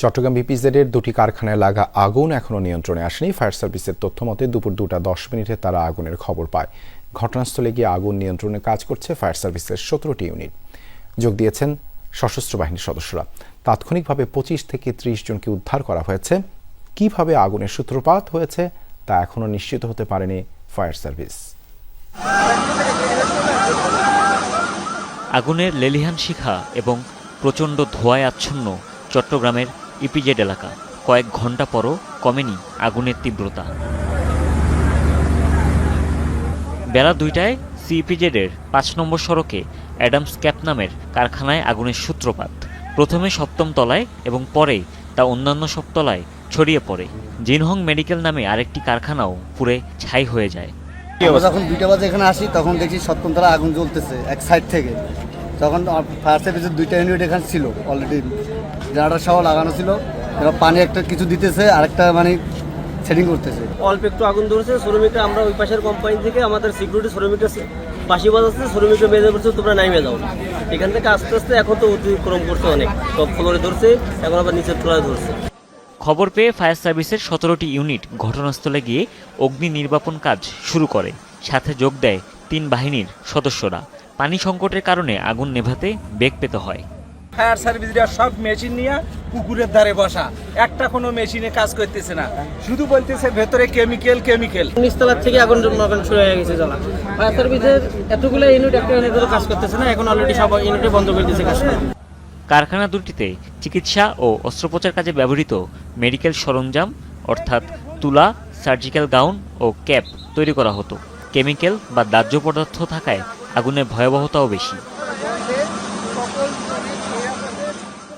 চট্টগ্রাম বিপিজেডের দুটি কারখানায় লাগা আগুন এখনও নিয়ন্ত্রণে আসেনি। ফায়ার সার্ভিসের তথ্য মতে দুপুর দুটা দশ মিনিটে তারা আগুনের খবর পায়। ঘটনাস্থলে গিয়ে আগুন নিয়ন্ত্রণে কাজ করছে ফায়ার সার্ভিসের সতেরোটি ইউনিট। যোগ দিয়েছেন সশস্ত্র বাহিনীর সদস্যরা। তাৎক্ষণিকভাবে পঁচিশ থেকে ত্রিশ জনকে উদ্ধার করা হয়েছে। কীভাবে আগুনের সূত্রপাত হয়েছে তা এখনও নিশ্চিত হতে পারেনি ফায়ার সার্ভিস। আগুনের লেলিহান শিখা এবং প্রচণ্ড ধোঁয়ায় আচ্ছন্ন চট্টগ্রামের ইপিজেড এলাকা। কয়েক ঘণ্টা পরও কমেনি আগুনের তীব্রতা। বেলা দুইটায় সিইপিজেডের পাঁচ নম্বর সড়কে অ্যাডামস ক্যাপ নামের কারখানায় আগুনের সূত্রপাত। প্রথমে সপ্তম তলায় এবং পরে তা অন্যান্য সব তলায় ছড়িয়ে পড়ে। জিনহং মেডিকেল নামে আরেকটি কারখানাও পুড়ে ছাই হয়ে যায়। যখন দুইটা বাজে এখানে আসি, তখন দেখছি সপ্তমতলা আগুন জ্বলতেছে এক সাইড থেকে। তখন ফায়ার সার্ভিসের দুইটা ইউনিট এখানে ছিল অলরেডি জেনারেটার সহ লাগানো ছিল। এবার পানি একটা কিছু দিতেছে আরেকটা মানে সেটিং করতেছে। অল্প একটু আগুন ধরেছে শ্রমিকরা আমরা ওই পাশের কোম্পানি থেকে আমাদের সিকিউরিটি শ্রমিকরা পাশি বাজাচ্ছে শ্রমিকরা মেজে পড়ছে তোমরা নাইমে যাও এখান থেকে আস্তে আস্তে এখন তো অতিক্রম করছে অনেক। টপ ফ্লোরে ধরছে এখন আবার নিচের তলায় ধরছে। খবর পেয়ে ফায়ার সার্ভিসের সতেরোটি ইউনিট ঘটনাস্থলে গিয়ে অগ্নি নির্বাপন কাজ শুরু করে। সাথে যোগ দেয় তিন বাহিনীর সদস্যরা। পানি সংকটের কারণে আগুন নেভাতে বেগ পেতে হয়। ফায়ার সার্ভিসরা সব মেশিন নিয়ে পুকুরের ধারে বসা। একটা কোনো মেশিনে কাজ করতেছে না। শুধু বলতেছে ভেতরে কেমিক্যাল কেমিক্যাল নিচতলার থেকে আগুন আগুন শুরু হয়ে গেছে জ্বলা। ফায়ার সার্ভিসের এতগুলো ইউনিট একটা ইউনিট কাজ করতেছে না এখন অলরেডি সব ইউনিটে বন্ধ করে দিয়েছে কাজ কারখানা দুটিতে চিকিৎসা ও অস্ত্রোপচার কাজে ব্যবহৃত মেডিকেল সরঞ্জাম অর্থাৎ তুলা সার্জিক্যাল গাউন ও ক্যাপ তৈরি করা হতো। কেমিক্যাল বা দাহ্য পদার্থ থাকায় আগুনের ভয়াবহতাও বেশি।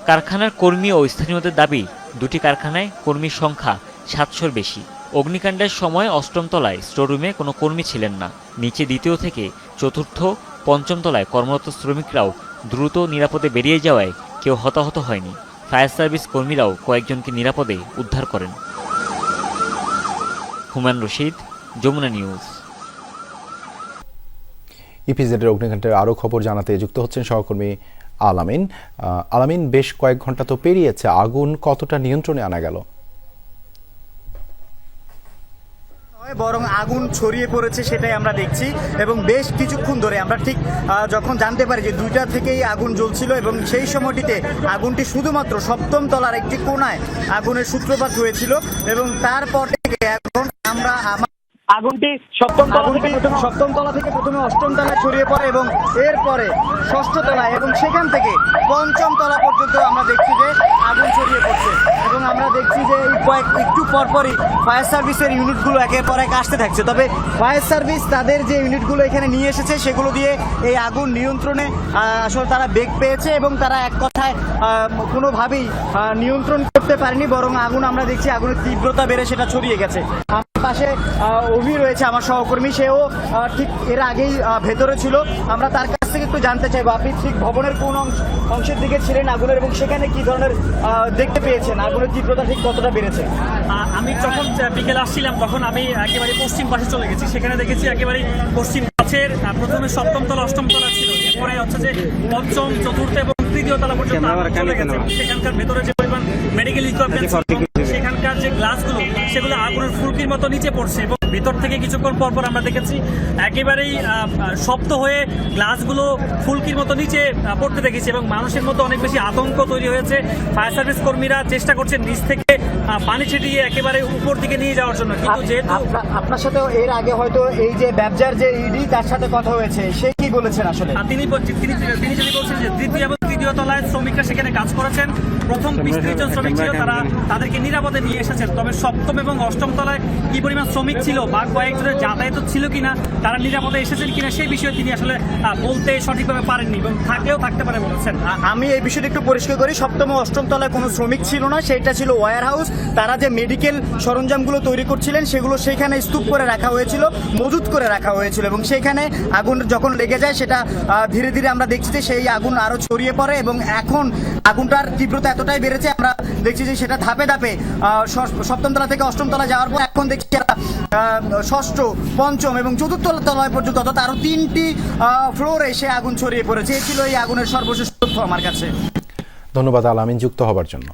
কারখানার কর্মী ও স্থানীয়দের দাবি, দুটি কারখানায় কর্মীর সংখ্যা সাতশোর বেশি। অগ্নিকাণ্ডের সময় অষ্টম তলায় স্টোররুমে কোনো কর্মী ছিলেন না। নিচে দ্বিতীয় থেকে চতুর্থ, পঞ্চম তলায় কর্মরত শ্রমিকরাও দ্রুত নিরাপদে বেরিয়ে যাওয়ায় কেউ হতাহত হয়নি। ফায়ার সার্ভিস কর্মীরাও কয়েকজনকে নিরাপদে উদ্ধার করেন। হুমায়ুন রশিদ, যমুনা নিউজ। ইপিজেডের অগ্নিকাণ্ডের আরও খবর জানাতে যুক্ত হচ্ছেন সহকর্মী আলামিন। আলামিন, বেশ কয়েক ঘণ্টা তো পেরিয়েছে, আগুন কতটা নিয়ন্ত্রণে আনা গেল? বরং আগুন ছড়িয়ে পড়েছে সেটাই আমরা দেখছি এবং বেশ কিছুক্ষণ ধরে আমরা ঠিক যখন জানতে পারি যে দুইটা থেকেই আগুন জ্বলছিল এবং সেই সময়টিতে আগুনটি শুধুমাত্র সপ্তম তলার একটি কোনায় আগুনের সূত্রপাত হয়েছিল এবং তারপর থেকে আগুনটি সপ্তম আগুনটি সপ্তম তলা থেকে প্রথমে অষ্টম তলায় ছড়িয়ে পড়ে এবং এরপরে ষষ্ঠ তলায় এবং সেখান থেকে পঞ্চম তলা পর্যন্ত আমরা দেখছি যে আগুন ছড়িয়ে পড়ছে। আমরা দেখছি যে কয়েক একটু পরপরই ফায়ার সার্ভিসের ইউনিটগুলো একের পর এক আসতে থাকছে। তবে ফায়ার সার্ভিস তাদের যে ইউনিটগুলো এখানে নিয়ে এসেছে, সেগুলো দিয়ে এই আগুন নিয়ন্ত্রণে আসলে তারা বেগ পেয়েছে এবং তারা এক কথায় কোনোভাবেই নিয়ন্ত্রণ করতে পারেনি, বরং আগুন আমরা দেখছি আগুনের তীব্রতা বেড়ে সেটা ছড়িয়ে গেছে। পাশে অভি রয়েছে আমার সহকর্মী, সেও ঠিক এর আগেই ভেতরে ছিল। আমরা তার থেকে একটু জানতে চাইব আপনি ঠিক ভবনের কোন অংশের দিকে ছিলেন আগুনের এবং সেখানে কি ধরনের দেখতে পেয়েছেন? আগুনের তীব্রতা ঠিক কতটা বেড়েছে? আমি যখন বিকেল আসছিলাম তখন আমি একেবারে পশ্চিম পাশে চলে গেছি। সেখানে দেখেছি একেবারে পশ্চিম পাশের প্রথমে সপ্তম তলা অষ্টম তলা ছিল। এরপরে হচ্ছে যে পঞ্চম চতুর্থ এবং তৃতীয় তলা পর্যন্ত চলে গেছে। সেখানকার ভেতরে যে পরিমাণ মেডিকেল ইকুইপমেন্ট সেখানকার যে গ্লাসগুলো সেগুলো আগুনের ফুলকির মতো নিচে পড়ছে এবং ভিতর থেকে কিছুক্ষণ পর পর আমরা দেখেছি একেবারেই শক্ত হয়ে গ্লাসগুলো ফুলকির মতো নিচে পড়তে দেখেছি এবং মানুষের মতো অনেক বেশি আতঙ্ক তৈরি হয়েছে। ফায়ার সার্ভিস কর্মীরা চেষ্টা করছেন নিচ থেকে পানি ছিটিয়ে একেবারে উপর দিকে নিয়ে যাওয়ার জন্য। কিন্তু যেহেতু আপনার সাথে এর আগে হয়তো এই যে ব্যবসার যে ইডি তার সাথে কথা হয়েছে। সে কি বলেছেন আসলে? তিনি বলছেন- তিনি তিনি যদি বলছেন যে দ্বিতীয় এবং তৃতীয় তলায় শ্রমিকরা সেখানে কাজ করেছেন। প্রথম বিশ ত্রিশ জন শ্রমিক ছিল তারা তাদেরকে নিরাপদে নিয়ে এসেছেন। তবে সপ্তম এবং অষ্টম তলায় কি পরিমাণ শ্রমিক ছিল বা কয়েকজনের যাতায়াত ছিল কিনা, তারা নিরাপদে এসেছেন কিনা, সেই বিষয়ে তিনি আসলে বলতে সঠিকভাবে পারেননি এবং থাকলেও থাকতে পারে বলেছেন। আমি এই বিষয়টা একটু পরিষ্কার করি, সপ্তম অষ্টম তলায় কোনো শ্রমিক ছিল না সেটা ছিল ওয়ার হাউস তারা যে মেডিকেল সরঞ্জামগুলো তৈরি করছিলেন, সেগুলো সেখানে স্তূপ করে রাখা হয়েছিল, মজুত করে রাখা হয়েছিল এবং সেখানে আগুন যখন লেগে যায়, সেটা ধীরে ধীরে আমরা দেখছি যে সেই আগুন আরও ছড়িয়ে পড়ে এবং এখন আগুনটার তীব্রতা এতটাই বেড়েছে, আমরা দেখছি যে সেটা ধাপে ধাপে সপ্তম তলা থেকে অষ্টম তলা যাওয়ার পর এখন দেখছি ষষ্ঠ, পঞ্চম এবং চতুর্থ তলায় পর্যন্ত, অর্থাৎ আরও তিনটি ফ্লোরে সে আগুন ছড়িয়ে পড়েছে। এ ছিল এই আগুনের সর্বশেষ তথ্য আমার কাছে। ধন্যবাদ আলামিন, যুক্ত হবার জন্য।